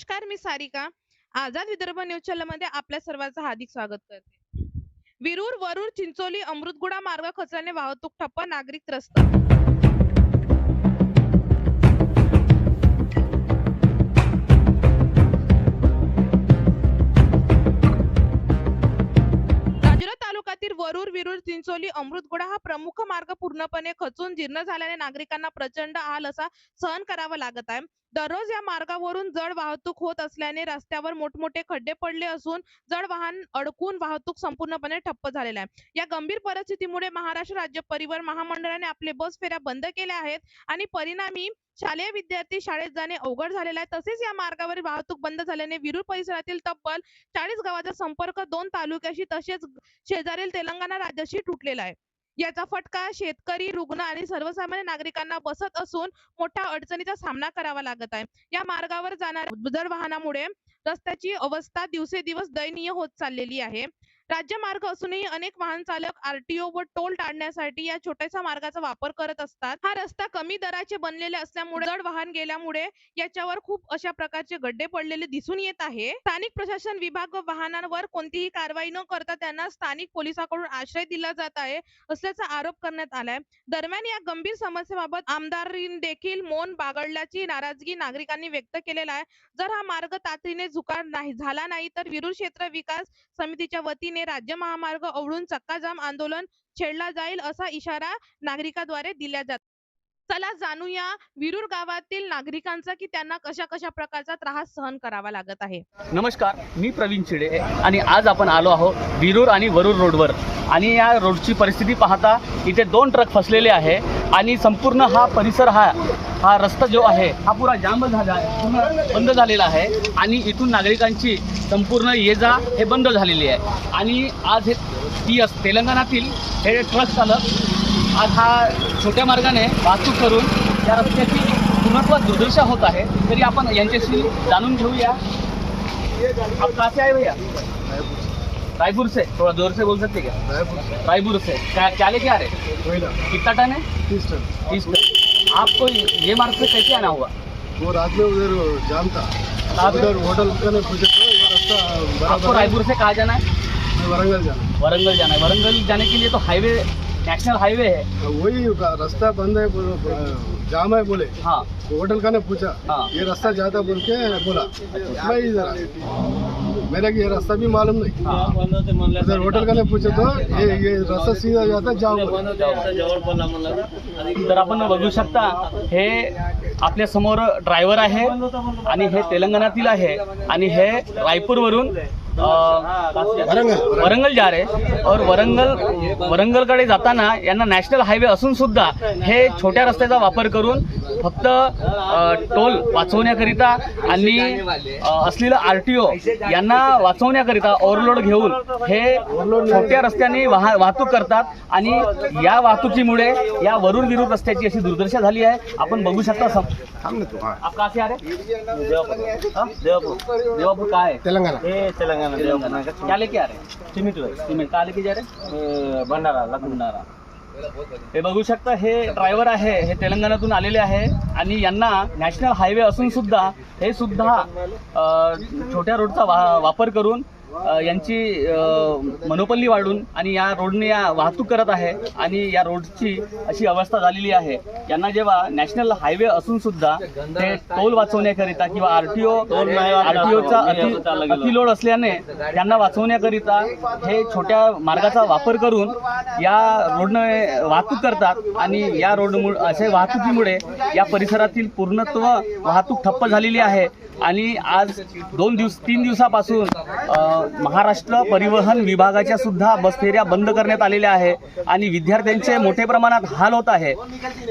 नमस्कार मी सारिका. आझाद विदर्भ न्यूज चॅनलमध्ये आपल्या सर्वांचं हार्दिक स्वागत करते. विरूर वरूर चिंचोली अमृतगुडा मार्ग खचल्याने वाहतूक ठप्प नागरिक त्रस्त. राजुरा तालुक्यातील वरूर विरूर चिंचोली अमृतगुडा हा प्रमुख मार्ग पूर्णपणे खचून जीर्ण झाल्याने नागरिकांना प्रचंड आल असा सहन करावा लागत आहे. दररोज या मार्गावरून जड वाहतूक होत असल्याने रस्त्यावर मोठमोठे खड्डे पडले असून जड वाहन अडकून वाहतूक संपूर्णपणे ठप्प झालेला आहे. या गंभीर परिस्थितीमुळे महाराष्ट्र राज्य परिवहन महामंडळाने आपले बस फेऱ्या बंद केल्या आहेत आणि परिणामी शालेय विद्यार्थी शाळेत जाणे अवघड झालेले आहे. तसेच या मार्गावरील वाहतूक बंद झाल्याने विरूर परिसरातील तब्बल चाळीस गावाचा संपर्क दोन तालुक्याशी तसेच शेजारील तेलंगणा राज्याशी तुटलेला आहे. याचा फटका शेतकरी रुग्ण आणि सर्वसामान्य नागरिकांना बसत असून मोठ्या अडचणीचा सामना करावा लागत आहे. या मार्गावर जाणाऱ्या जड वाहनामुळे रस्त्याची अवस्था दिवसेदिवस दयनीय होत चाललेली आहे. राज्य मार्ग असूनही अनेक वाहन चालक आरटीओ व टोल टाळण्यासाठी या छोट्याशा मार्गाचा वापर करत असतात. हा रस्ता कमी दराचे बनलेले असल्यामुळे जड वाहन गेल्यामुळे याच्यावर खूप अशा प्रकारचे गड्डे पडलेले दिसून येत आहे. स्थानिक प्रशासन विभाग व वाहनांवर कोणतीही कारवाई न करता त्यांना स्थानिक पोलिसांकडून आश्रय दिला जात आहे असल्याचा आरोप करण्यात आलाय. दरम्यान या गंभीर समस्येबाबत आमदारीन देखील मौन बागडल्याची नाराजगी नागरिकांनी व्यक्त केलेला आहे. जर हा मार्ग तातडीने झुकार नाही झाला नाही तर विरूर क्षेत्र विकास समितीच्या वतीने राज्य महामार्ग अवळून चक्काजाम आंदोलन छेडला जाईल असा इशारा नागरिकाद्वारे दिला जात चला जाणूया विरूर गावातील नागरिकांचा की त्यांना कशा कशा प्रकारचा त्रास सहन करावा लागत आहे. नमस्कार मी प्रवीण चिडे आणि आज आपण आलो आहोत विरूर आणि वरूर रोडवर. आणि या रोडची परिस्थिती पाहता इथे दोन ट्रक फसलेले आहे आणि संपूर्ण हा परिसर हा हा रस्ता जो आहे हा पुरा जाम झाला आहे पूर्ण बंद झालेला आहे आणि इथून नागरिकांची संपूर्ण ये जा हे बंद झालेली आहे. आणि आज हे ती तेलंगणातील हे ट्रक चालक आज हा छोट्या मार्गाने वाहतूक करून या रस्त्याची पूर्णत्व दुर्दशा होत आहे तरी आपण यांच्याशी जाणून घेऊया. आप कहाँ से आए भैया? रायपुर से? थोड़ा ज़ोर से बोल सकते क्या? रायपुर से। क्या क्या लेके आ रहे कितना टन है? तीस टन। तीस टन। आपको ये मार्ग से कैसे आना हुआ? वो रात में उधर जाम था? उधर होटल का रास्ता आपको रायपुर से कहाँ जाना है? वरंगल जाना। वरंगल जाना है। वरंगल जाने के लिए तो हाईवे नेशनल हाईवे है है। वही का रास्ता बंद है बोलो, जाम है बोले हाँ होटल का ने पूछा हाँ। ये रास्ता जाता बोल के बोला मैं इधर आया। मेरे को ये रास्ता भी मालूम नहीं हाँ होटल का ने पूछे तो ये ये रास्ता सीधा जाता बोले। तर आपण बघू शकता हे आपल्यासमोर ड्रायव्हर आहे आणि हे तेलंगणातील आहे आणि हे रायपूरवरून वरंगल जा रहे. और वरंगल वरंगलकडे जाताना यांना नॅशनल हायवे असून सुद्धा हे छोट्या रस्त्याचा वापर करून फक्त टोल वाचवण्याकरिता आणि असलेलं आर टी ओ यांना वाचवण्याकरिता ओव्हरलोड घेऊन हे छोट्या रस्त्याने वाह वाहतूक करतात. आणि या वाहतुकीमुळे या वरुण विरुद्ध रस्त्याची अशी दुर्दशा झाली आहे. आपण बघू शकता हाँ? देवापुर. है क्या लेके आ रहे सिमेंट सिमेंट का लेके जा रहे भंडारा भंडारा. हे बघू शकता हे ड्रायव्हर आहे हे तेलंगणातून आलेले आहे. आणि यांना नॅशनल हायवे असून सुद्धा हे सुद्धा छोट्या रोडचा वा वापर करून यांची मनोपल्ली वाढून आणि या रोडने या वाहतूक करत आहे आणि या रोडची अशी अवस्था झालेली आहे. यांना जेव्हा नॅशनल हायवे असून सुद्धा ते टोल वाचवण्याकरिता किंवा आरटीओ आरटीओचा अति अतिलोड असल्याने त्यांना वाचवण्याकरिता हे छोट्या मार्गाचा वापर करून या रोडने वाहतूक करतात आणि या रोड असे वाहतुकीमुळे या परिसरातील पूर्णत्व वाहतूक ठप्प झालेली आहे. आणि आज दोन दिवस तीन दिवसापासून महाराष्ट्र परिवहन विभागाच्या सुद्धा बस फेऱ्या बंद करण्यात आलेल्या आहे आणि विद्यार्थ्यांचे मोठ्या प्रमाणात हाल होत आहे.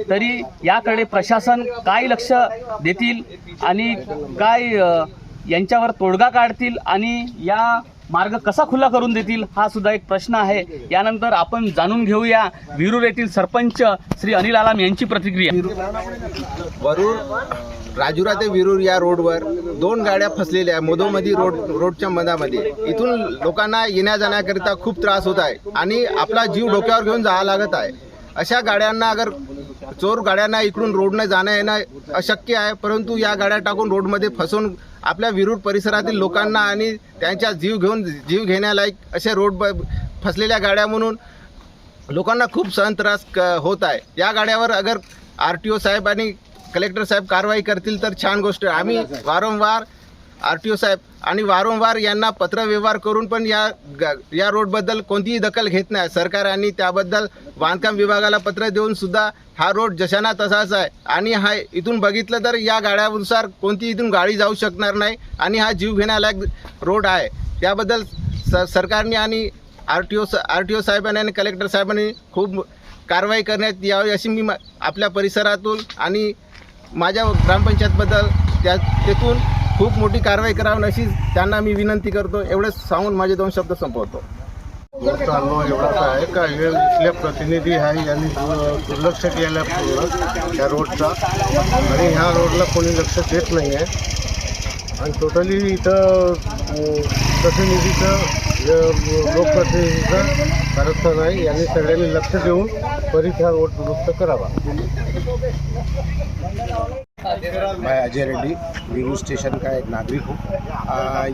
तरी याकडे प्रशासन काय लक्ष देतील आणि काय यांच्यावर तोडगा काढतील आणि या मार्ग कसा खुला करून देतील हा सुद्धा एक प्रश्न आहे. यानंतर आपण जाणून घेऊया विरूर येथील सरपंच श्री अनिल आलाम यांची प्रतिक्रिया. वरूर राजुरा ते विरूर या रोडवर दोन गाड्या फसलेल्या आहे मधोमधी रोड रोडच्या मधामध्ये. इथून लोकांना येण्या जाण्याकरिता खूप त्रास होत आहे आणि आपला जीव डोक्यावर घेऊन जावं लागत आहे. अशा गाड्यांना अगर चोर गाड्यांना इकडून रोडने जाणं येणं अशक्य आहे परंतु या गाड्या टाकून रोडमध्ये फसवून आपल्या विरूर परिसरातील लोकांना आणि त्यांच्या जीव घेऊन जीव घेण्यालायक असे रोड ब फसलेल्या गाड्या म्हणून लोकांना खूप सहन त्रास क होत आहे. या गाड्यावर अगर आर टी ओ साहेब आणि कलेक्टर साहेब कारवाई करतील तर छान गोष्ट आहे. आम्ही वारंवार आर टी ओ साहेब आणि वारंवार यांना पत्रव्यवहार करून पण या ग- या रोडबद्दल कोणतीही दखल घेत नाही. सरकार आणि त्याबद्दल बांधकाम विभागाला पत्र देऊन सुद्धा हा रोड जशाना तसाच आहे. आणि हा इथून बघितलं तर या गाड्यानुसार कोणती इथून गाडी जाऊ शकणार नाही आणि हा जीव घेण्यालायक रोड आहे. त्याबद्दल स सरकारने आणि R T O R T O साहेबांनी आणि कलेक्टर साहेबांनी खूप कारवाई करण्यात यावी अशी मी आपल्या परिसरातून आणि माझ्या ग्रामपंचायतबद्दल त्या तेथून खूप मोठी कारवाई करावी अशी त्यांना मी विनंती करतो. एवढंच सांगून माझे दोन शब्द संपवतो. चाललो अनुभव एवढाच आहे का? हे इथले प्रतिनिधी आहे यांनी दुर्लक्ष केलं पूर्ण त्या रोडचा. आणि ह्या रोडला कोणी लक्ष देत नाही आहे. आणि टोटली इथं प्रतिनिधीचं लोकप्रतिनिधीचं कारस्थान आहे. यांनी सगळ्यांनी लक्ष देऊन परत ह्या रोड दुरुस्त करावा. मैं अजय रेड्डी वीरू स्टेशन का एक नागरिक हूँ।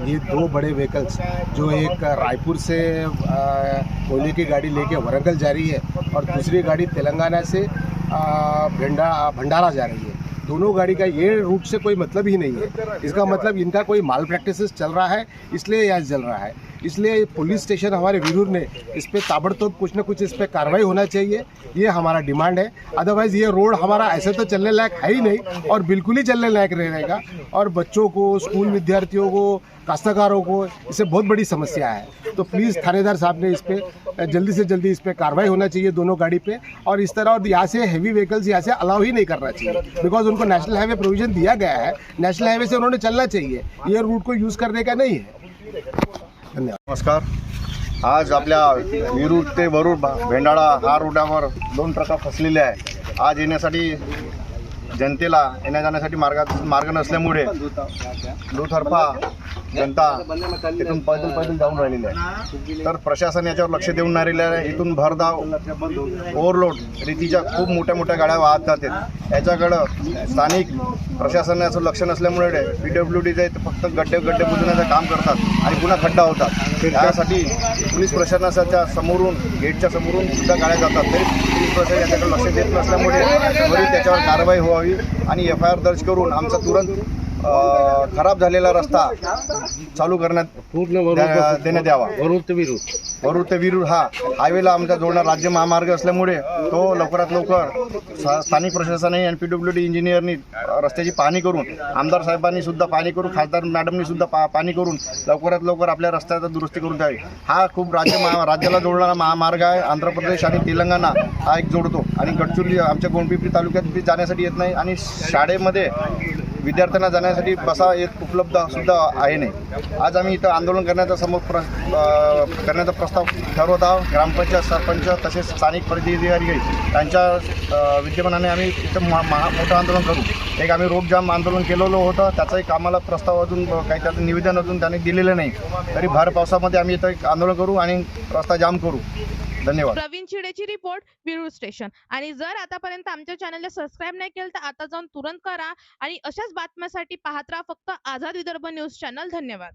ये दो बड़े व्हीकल्स जो एक रायपुर से कोयले की गाड़ी लेके वरंगल जा रही है और दूसरी गाड़ी तेलंगाना से भंडा, भंडारा जा रही है। दोनों गाड़ी का ये रूट से कोई मतलब ही नहीं है। इसका मतलब इनका कोई माल प्रैक्टिस चल रहा है, इसलिए यह चल रहा है। इसलिए पुलिस स्टेशन हमारे विरूर ने इस पर ताबड़तोड़ कुछ ना कुछ इस पर कार्रवाई होना चाहिए। ये हमारा डिमांड है। अदरवाइज़ ये रोड हमारा ऐसे तो चलने लायक है ही नहीं और बिल्कुल ही चलने लायक रहेगा। और बच्चों को, स्कूल विद्यार्थियों को, काश्तकारों को इससे बहुत बड़ी समस्या है। तो प्लीज़ थानेदार साहब ने इस पर जल्दी से जल्दी इस पर कार्रवाई होना चाहिए दोनों गाड़ी पे। और इस तरह और यहाँ से हैवी व्हीकल्स यहाँ से अलाउ ही नहीं करना चाहिए। बिकॉज़ उनको नेशनल हाईवे प्रोविज़न दिया गया है। नेशनल हाईवे से उन्होंने चलना चाहिए। ये रूट को यूज़ करने का नहीं है। धन्यवाद. नमस्कार. आज आपल्या विरुद्ध ते वरुड भा- भेंडाळा हा रोडावर दोन ट्रका फसलेले आहे. आज येण्यासाठी जनतेला येण्या जाण्यासाठी मार्गात मार्ग नसल्यामुळे दुथर्फा जनता तिथून पैदल पैदल जाऊन राहिलेली आहे. तर प्रशासन याच्यावर लक्ष देऊन नाही राहिलेलं आहे. इथून भरधाव ओव्हरलोड रीतीच्या खूप मोठ्या मोठ्या गाड्या वाहत जातात. याच्याकडं स्थानिक प्रशासनाचं लक्ष नसल्यामुळे पी डब्ल्यू डीचे फक्त गड्डे गड्डे बुजवण्याचं काम करतात आणि पुन्हा खड्डा होतात. त्यासाठी पोलीस प्रशासनाच्या समोरून गेटच्या समोरून सुद्धा गाड्या जातात. तरी पोलीस प्रशासन याच्याकडे लक्ष देत नसल्यामुळे त्याच्यावर कारवाई व्हावी. आणि एफ आय आर दर्ज करून आमचा तुरंत खराब झालेला रस्ता चालू करण्यात द्या- देण्यात यावा. वरुण ते वीरू वरूर ते विरूर हा. हायवेला आमचा जोडणार राज्य महामार्ग असल्यामुळे तो लवकरात लवकर स्थानिक प्रशासनाने आणि पी डब्ल्यू डी इंजिनियरनी रस्त्याची पाहणी करून आमदार साहेबांनी सुद्धा पाहणी करून खासदार मॅडमनी सुद्धा पा पाहणी करून लवकरात लवकर आपल्या रस्त्याचा दुरुस्ती करून द्यावी. हा खूप राज्य महा राज्याला जोडणारा महामार्ग आहे. आंध्र प्रदेश आणि तेलंगणा हा एक जोडतो. आणि गडचिरोली आमच्या गोंडपिंपरी तालुक्यात ते जाण्यासाठी येत नाही. आणि शाळेमध्ये विद्यार्थ्यांना जाण्यासाठी बसा येत उपलब्ध सुद्धा आहे नाही. आज आम्ही इथं आंदोलन करण्याचा समोर प्र करण्याचा प्रस्ताव ठरवत आहोत. ग्रामपंचायत सरपंच तसेच स्थानिक प्रतिनिधी त्यांच्या विद्यमानाने आम्ही इथं महा महा- मोठं आंदोलन करू. एक आम्ही रोपजाम आंदोलन केलेलं होतं. त्याचा एक आम्हाला प्रस्ताव अजून काही त्याचं निवेदन अजून त्यांनी दिलेलं नाही. तरी भर पावसामध्ये आम्ही इथं एक आंदोलन करू आणि रस्ता जाम करू. धन्यवाद. प्रवीण चिडेची रिपोर्ट विरूळ स्टेशन. आणि जर आतापर्यंत आमच्या चॅनलला सबस्क्राईब नाही केलं तर आता जाऊन तुरंत करा. आणि अशाच बातम्यासाठी पाहत राहा फक्त आझाद विदर्भ न्यूज चॅनल. धन्यवाद.